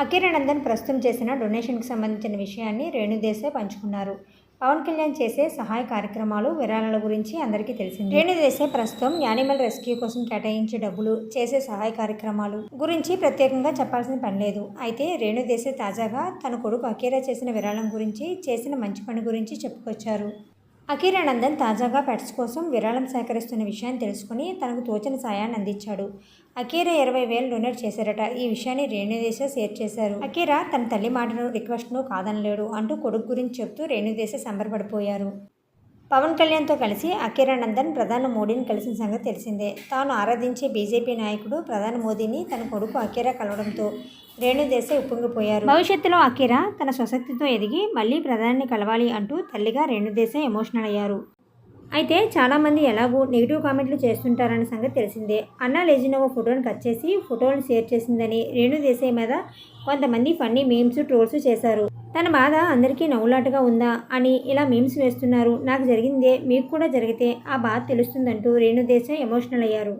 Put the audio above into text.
అఖిరానందన్ ప్రస్తుతం చేసిన డొనేషన్కి సంబంధించిన విషయాన్ని రేణుదేశాయ్ పంచుకున్నారు. పవన్ కళ్యాణ్ చేసే సహాయ కార్యక్రమాలు విరాళాల గురించి అందరికీ తెలిసింది. రేణుదేశాయ్ ప్రస్తుతం యానిమల్ రెస్క్యూ కోసం కేటాయించే డబ్బులు చేసే సహాయ కార్యక్రమాలు గురించి ప్రత్యేకంగా చెప్పాల్సిన పని లేదు. అయితే రేణుదేశాయ్ తాజాగా తన కొడుకు అఖీరా చేసిన విరాళం గురించి చేసిన మంచి పని గురించి చెప్పుకొచ్చారు. అఖీరానందన్ తాజాగా పెట్స్ కోసం విరాళం సేకరిస్తున్న విషయాన్ని తెలుసుకుని తనకు తోచిన సాయాన్ని అందించాడు. అకీరా ఇరవై వేలు డొనేట్ చేశారట. ఈ విషయాన్ని రేణుదేశ షేర్ చేశారు. అకీరా తన తల్లి మాటను రిక్వెస్ట్ను కాదనలేడు అంటూ కొడుకు గురించి చెప్తూ రేణుదేశ సంబరపడిపోయారు. పవన్ కళ్యాణ్తో కలిసి అఖిరానందన్ ప్రధాని మోడీని కలిసిన సంగతి తెలిసిందే. తాను ఆరాధించే బీజేపీ నాయకుడు ప్రధాని మోదీని తన కొడుకు అఖీరా కలవడంతో రేణుదేశాయ్ ఉప్పొంగిపోయారు. భవిష్యత్తులో అఖీరా తన స్వశక్తితో ఎదిగి మళ్ళీ ప్రధానిని కలవాలి అంటూ తల్లిగా రేణుదేశాయ్ ఎమోషనల్ అయ్యారు. అయితే చాలామంది ఎలాగూ నెగిటివ్ కామెంట్లు చేస్తుంటారన్న సంగతి తెలిసిందే. అన్నా లెజినోవో ఫోటోని కట్ చేసి ఫోటోని షేర్ చేసిందని రేణు దేశాయ్ మీద కొంతమంది ఫన్నీ మీమ్స్ ట్రోల్స్ చేశారు. తన బాధ అందరికీ నవ్వులాటగా ఉందా అని ఇలా మీమ్స్ వేస్తున్నారు. నాకు జరిగిందే మీకు కూడా జరిగితే ఆ బాధ తెలుస్తుందంటూ రేణు ఎమోషనల్ అయ్యారు.